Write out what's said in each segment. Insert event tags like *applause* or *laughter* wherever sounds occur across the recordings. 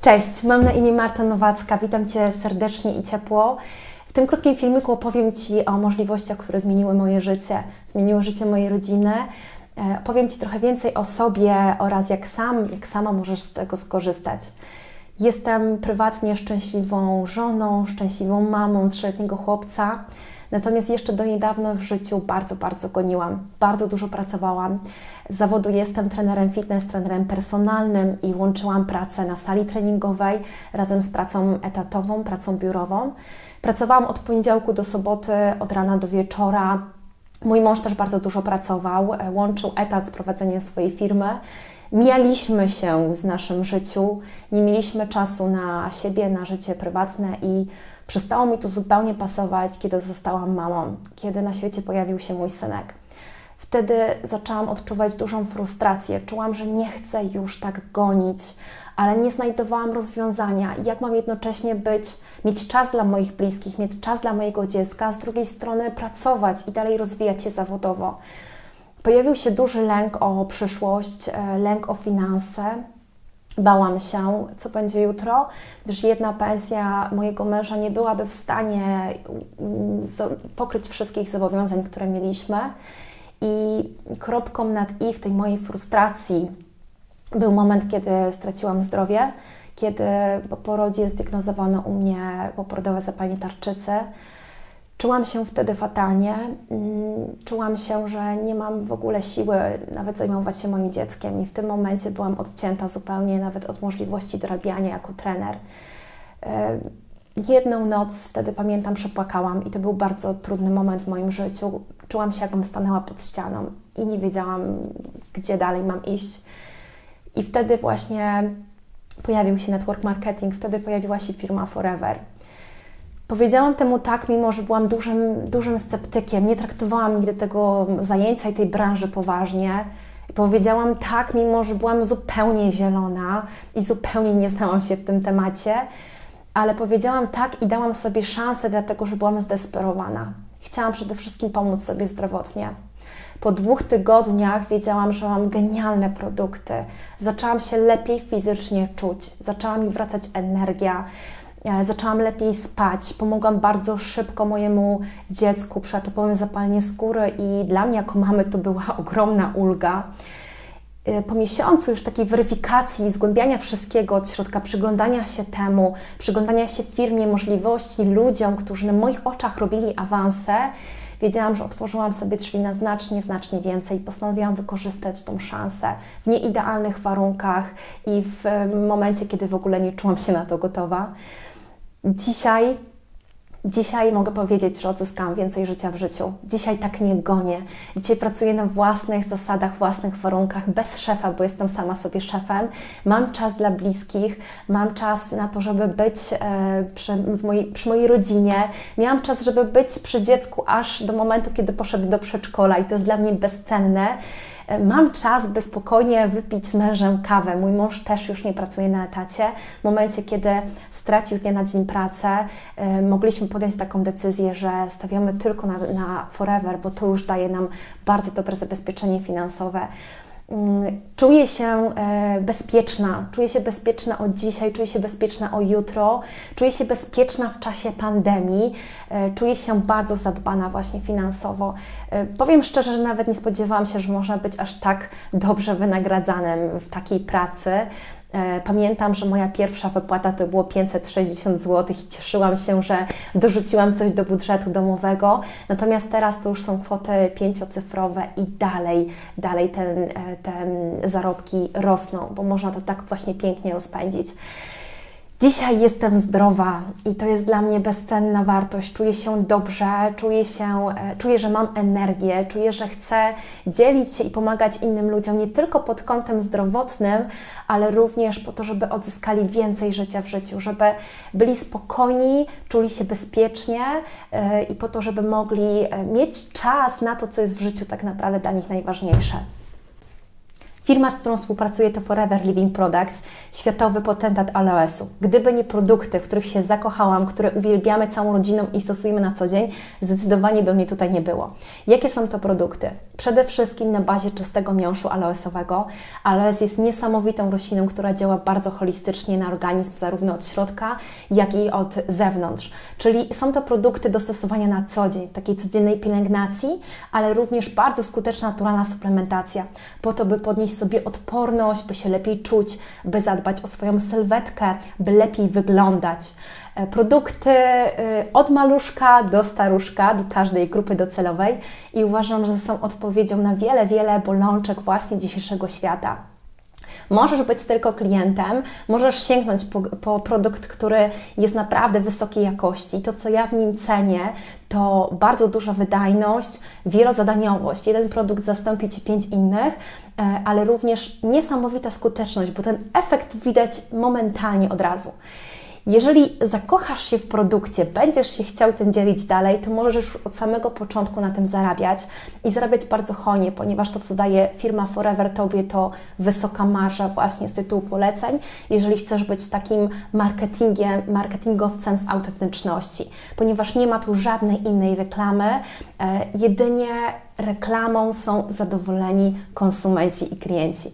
Cześć, mam na imię Marta Nowacka. Witam Cię serdecznie i ciepło. W tym krótkim filmiku opowiem Ci o możliwościach, które zmieniły moje życie, zmieniły życie mojej rodziny. E, Powiem Ci trochę więcej o sobie oraz jak sam, jak sama możesz z tego skorzystać. Jestem prywatnie szczęśliwą żoną, szczęśliwą mamą trzyletniego chłopca. Natomiast jeszcze do niedawna w życiu bardzo, bardzo goniłam, bardzo dużo pracowałam. Z zawodu jestem trenerem fitness, trenerem personalnym i łączyłam pracę na sali treningowej razem z pracą etatową, pracą biurową. Pracowałam od poniedziałku do soboty, od rana do wieczora. Mój mąż też bardzo dużo pracował, e, łączył etat z prowadzeniem swojej firmy. Mijaliśmy się w naszym życiu, nie mieliśmy czasu na siebie, na życie prywatne i przestało mi to zupełnie pasować, kiedy zostałam mamą, kiedy na świecie pojawił się mój synek. Wtedy zaczęłam odczuwać dużą frustrację. Czułam, że nie chcę już tak gonić, ale nie znajdowałam rozwiązania. Jak mam jednocześnie być, mieć czas dla moich bliskich, mieć czas dla mojego dziecka, a z drugiej strony pracować i dalej rozwijać się zawodowo. Pojawił się duży lęk o przyszłość, e, lęk o finanse. Bałam się, co będzie jutro, gdyż jedna pensja mojego męża nie byłaby w stanie pokryć wszystkich zobowiązań, które mieliśmy. I kropką nad i w tej mojej frustracji był moment, kiedy straciłam zdrowie, kiedy po porodzie zdiagnozowano u mnie poporodowe zapalenie tarczycy. Czułam się wtedy fatalnie. Mm, Czułam się, że nie mam w ogóle siły nawet zajmować się moim dzieckiem, i w tym momencie byłam odcięta zupełnie nawet od możliwości dorabiania jako trener. E, Jedną noc wtedy pamiętam, przepłakałam, i to był bardzo trudny moment w moim życiu. Czułam się, jakbym stanęła pod ścianą i nie wiedziałam, gdzie dalej mam iść. I wtedy właśnie pojawił się network marketing, wtedy pojawiła się firma Forever. Powiedziałam temu tak, mimo że byłam dużym, dużym sceptykiem, nie traktowałam nigdy tego zajęcia i tej branży poważnie. Powiedziałam tak, mimo że byłam zupełnie zielona i zupełnie nie znałam się w tym temacie, ale powiedziałam tak i dałam sobie szansę, dlatego że byłam zdesperowana. Chciałam przede wszystkim pomóc sobie zdrowotnie. Po dwóch tygodniach wiedziałam, że mam genialne produkty. Zaczęłam się lepiej fizycznie czuć, zaczęła mi wracać energia, zaczęłam lepiej spać. Pomogłam bardzo szybko mojemu dziecku przy atopowym zapalenie skóry i dla mnie jako mamy to była *laughs* ogromna ulga. E, Po miesiącu już takiej weryfikacji, zgłębiania wszystkiego od środka, przyglądania się temu, przyglądania się firmie, możliwości, ludziom, którzy na moich oczach robili awanse, wiedziałam, że otworzyłam sobie drzwi na znacznie, znacznie więcej i postanowiłam wykorzystać tą szansę w nieidealnych warunkach i w e, momencie, kiedy w ogóle nie czułam się na to gotowa. Dzisiaj Dzisiaj mogę powiedzieć, że odzyskałam więcej życia w życiu. Dzisiaj tak nie gonię. Dzisiaj pracuję na własnych zasadach, własnych warunkach, bez szefa, bo jestem sama sobie szefem. Mam czas dla bliskich, mam czas na to, żeby być e, przy, mojej, przy mojej rodzinie. Miałam czas, żeby być przy dziecku aż do momentu, kiedy poszedł do przedszkola i to jest dla mnie bezcenne. E, Mam czas, by spokojnie wypić z mężem kawę. Mój mąż też już nie pracuje na etacie. W momencie, kiedy stracił z dnia na dzień pracę, e, mogliśmy podjąć taką decyzję, że stawiamy tylko na, na forever, bo to już daje nam bardzo dobre zabezpieczenie finansowe. Mm, Czuję się e, bezpieczna, czuję się bezpieczna od dzisiaj, czuję się bezpieczna o jutro, czuję się bezpieczna w czasie pandemii, e, czuję się bardzo zadbana właśnie finansowo. E, Powiem szczerze, że nawet nie spodziewałam się, że można być aż tak dobrze wynagradzanym w takiej pracy. E, Pamiętam, że moja pierwsza wypłata to było 560 zł i cieszyłam się, że dorzuciłam coś do budżetu domowego. Natomiast teraz to już są kwoty pięciocyfrowe i dalej, dalej ten, e, te zarobki rosną, bo można to tak właśnie pięknie rozpędzić. Dzisiaj jestem zdrowa i to jest dla mnie bezcenna wartość. Czuję się dobrze, czuję, się, e, czuję, że mam energię, czuję, że chcę dzielić się i pomagać innym ludziom nie tylko pod kątem zdrowotnym, ale również po to, żeby odzyskali więcej życia w życiu, żeby byli spokojni, czuli się bezpiecznie e, i po to, żeby mogli e, mieć czas na to, co jest w życiu tak naprawdę dla nich najważniejsze. Firma, z którą współpracuję, to Forever Living Products, światowy potentat aloesu. Gdyby nie produkty, w których się zakochałam, które uwielbiamy całą rodziną i stosujemy na co dzień, zdecydowanie by mnie tutaj nie było. Jakie są to produkty? Przede wszystkim na bazie czystego miąższu aloesowego. Aloes jest niesamowitą rośliną, która działa bardzo holistycznie na organizm, zarówno od środka, jak i od zewnątrz. Czyli są to produkty do stosowania na co dzień, takiej codziennej pielęgnacji, ale również bardzo skuteczna naturalna suplementacja, po to, by podnieść sobie odporność, by się lepiej czuć, by zadbać o swoją sylwetkę, by lepiej wyglądać. E, produkty e, od maluszka do staruszka, do każdej grupy docelowej i uważam, że są odpowiedzią na wiele, wiele bolączek właśnie dzisiejszego świata. Możesz być tylko klientem, możesz sięgnąć po, po, produkt, który jest naprawdę wysokiej jakości. To, co ja w nim cenię, to bardzo duża wydajność, wielozadaniowość. Jeden produkt zastąpi Ci pięć innych, e, ale również niesamowita skuteczność, bo ten efekt widać momentalnie od razu. Jeżeli zakochasz się w produkcie, będziesz się chciał tym dzielić dalej, to możesz już od samego początku na tym zarabiać i zarabiać bardzo hojnie, ponieważ to, co daje firma Forever Tobie, to wysoka marża właśnie z tytułu poleceń, jeżeli chcesz być takim marketingiem, marketingowcem z autentyczności, ponieważ nie ma tu żadnej innej reklamy, e, jedynie reklamą są zadowoleni konsumenci i klienci.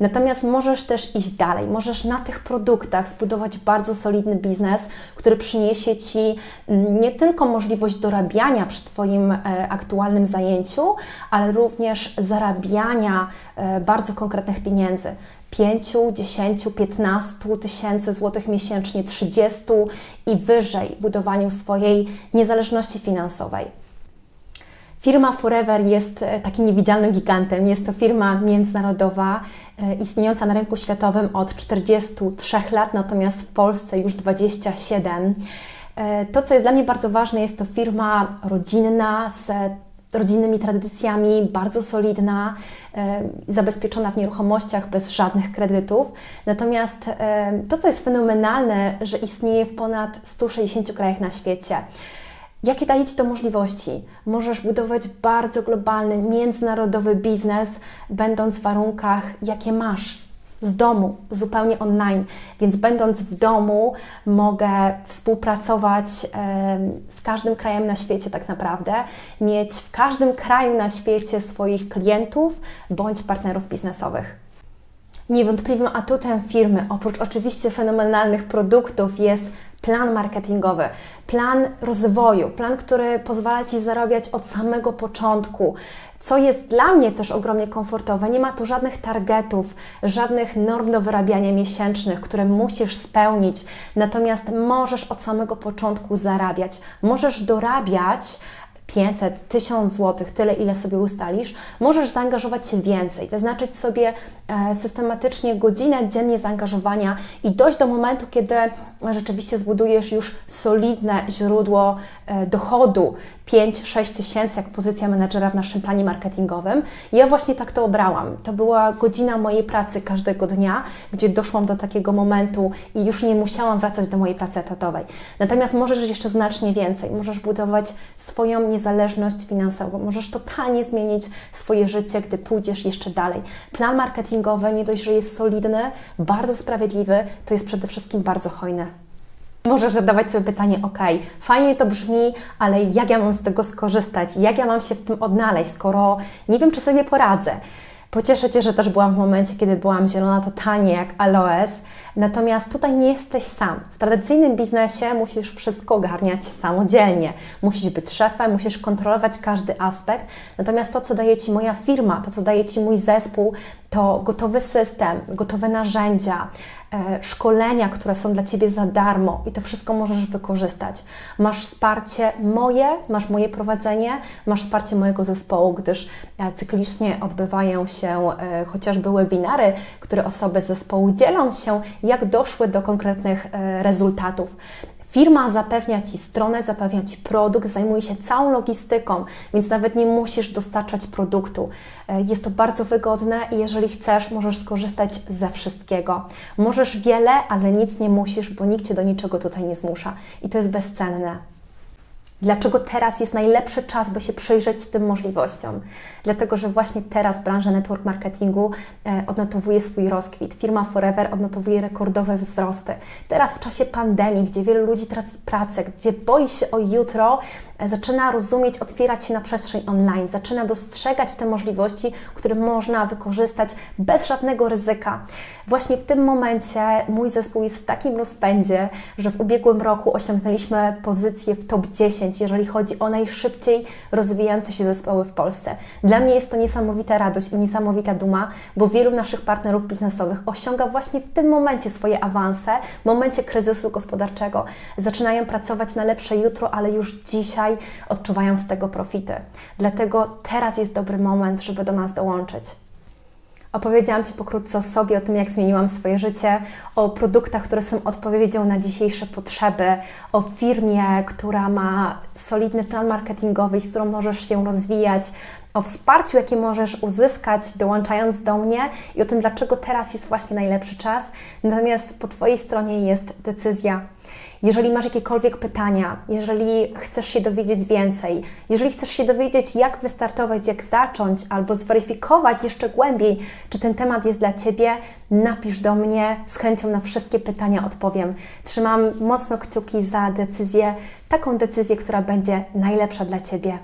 Natomiast możesz też iść dalej, możesz na tych produktach zbudować bardzo solidny biznes, który przyniesie Ci mm, nie tylko możliwość dorabiania przy Twoim e, aktualnym zajęciu, ale również zarabiania e, bardzo konkretnych pieniędzy. 5, 10, 15 tysięcy złotych miesięcznie, 30 i wyżej budowaniu swojej niezależności finansowej. Firma Forever jest e, takim niewidzialnym gigantem. Jest to firma międzynarodowa, e, istniejąca na rynku światowym od 43 lat, natomiast w Polsce już 27. E, to, co jest dla mnie bardzo ważne, jest to firma rodzinna z rodzinnymi tradycjami, bardzo solidna, zabezpieczona w nieruchomościach bez żadnych kredytów. Natomiast to, co jest fenomenalne, że istnieje w ponad 160 krajach na świecie. Jakie daje Ci to możliwości? Możesz budować bardzo globalny, międzynarodowy biznes, będąc w warunkach, jakie masz z domu, zupełnie online. Więc będąc w domu, mogę współpracować z każdym krajem na świecie, tak naprawdę, mieć w każdym kraju na świecie swoich klientów bądź partnerów biznesowych. Niewątpliwym atutem firmy, oprócz oczywiście fenomenalnych produktów, jest plan marketingowy, plan rozwoju, plan, który pozwala Ci zarabiać od samego początku. Co jest dla mnie też ogromnie komfortowe, nie ma tu żadnych targetów, żadnych norm do wyrabiania miesięcznych, które musisz spełnić, natomiast możesz od samego początku zarabiać, możesz dorabiać 500, 1000 zł, tyle ile sobie ustalisz, możesz zaangażować się więcej, wyznaczyć sobie e, systematycznie godzinę dziennie zaangażowania i dojść do momentu, kiedy rzeczywiście zbudujesz już solidne źródło e, dochodu 5-6 tysięcy, jak pozycja menedżera w naszym planie marketingowym. Ja właśnie tak to obrałam. To była godzina mojej pracy każdego dnia, gdzie doszłam do takiego momentu i już nie musiałam wracać do mojej pracy etatowej. Natomiast możesz jeszcze znacznie więcej. Możesz budować swoją niezależność finansową. Możesz totalnie zmienić swoje życie, gdy pójdziesz jeszcze dalej. Plan marketingowy nie dość, że jest solidny, bardzo sprawiedliwy, to jest przede wszystkim bardzo hojny. Możesz zadawać sobie pytanie, ok, fajnie to brzmi, ale jak ja mam z tego skorzystać? Jak ja mam się w tym odnaleźć, skoro nie wiem, czy sobie poradzę? Pocieszę Cię, że też byłam w momencie, kiedy byłam zielona totalnie jak aloes, natomiast tutaj nie jesteś sam. W tradycyjnym biznesie musisz wszystko ogarniać samodzielnie. Musisz być szefem, musisz kontrolować każdy aspekt, natomiast to, co daje Ci moja firma, to, co daje Ci mój zespół, to gotowy system, gotowe narzędzia, szkolenia, które są dla Ciebie za darmo i to wszystko możesz wykorzystać. Masz wsparcie moje, masz moje prowadzenie, masz wsparcie mojego zespołu, gdyż e, cyklicznie odbywają się e, chociażby webinary, które osoby z zespołu dzielą się, jak doszły do konkretnych rezultatów. Firma zapewnia Ci stronę, zapewnia Ci produkt, zajmuje się całą logistyką, więc nawet nie musisz dostarczać produktu. E, jest to bardzo wygodne i jeżeli chcesz, możesz skorzystać ze wszystkiego. Możesz wiele, ale nic nie musisz, bo nikt Cię do niczego tutaj nie zmusza i to jest bezcenne. Dlaczego teraz jest najlepszy czas, by się przyjrzeć tym możliwościom? Dlatego, że właśnie teraz branża network marketingu e, odnotowuje swój rozkwit. Firma Forever odnotowuje rekordowe wzrosty. Teraz w czasie pandemii, gdzie wielu ludzi traci pracę, gdzie boi się o jutro, e, zaczyna rozumieć, otwierać się na przestrzeń online, zaczyna dostrzegać te możliwości, które można wykorzystać bez żadnego ryzyka. Właśnie w tym momencie mój zespół jest w takim rozpędzie, że w ubiegłym roku osiągnęliśmy pozycję w top 10, jeżeli chodzi o najszybciej rozwijające się zespoły w Polsce. Dla mnie jest to niesamowita radość i niesamowita duma, bo wielu naszych partnerów biznesowych osiąga właśnie w tym momencie swoje awanse, w momencie kryzysu gospodarczego. Zaczynają pracować na lepsze jutro, ale już dzisiaj odczuwają z tego profity. Dlatego teraz jest dobry moment, żeby do nas dołączyć. Opowiedziałam Ci pokrótce o sobie, o tym, jak zmieniłam swoje życie, o produktach, które są odpowiedzią na dzisiejsze potrzeby, o firmie, która ma solidny plan marketingowy, z którą możesz się rozwijać, o wsparciu, jakie możesz uzyskać dołączając do mnie i o tym, dlaczego teraz jest właśnie najlepszy czas. Natomiast po Twojej stronie jest decyzja. Jeżeli masz jakiekolwiek pytania, jeżeli chcesz się dowiedzieć więcej, jeżeli chcesz się dowiedzieć, jak wystartować, jak zacząć, albo zweryfikować jeszcze głębiej, czy ten temat jest dla Ciebie, napisz do mnie, z chęcią na wszystkie pytania odpowiem. Trzymam mocno kciuki za decyzję, taką decyzję, która będzie najlepsza dla Ciebie.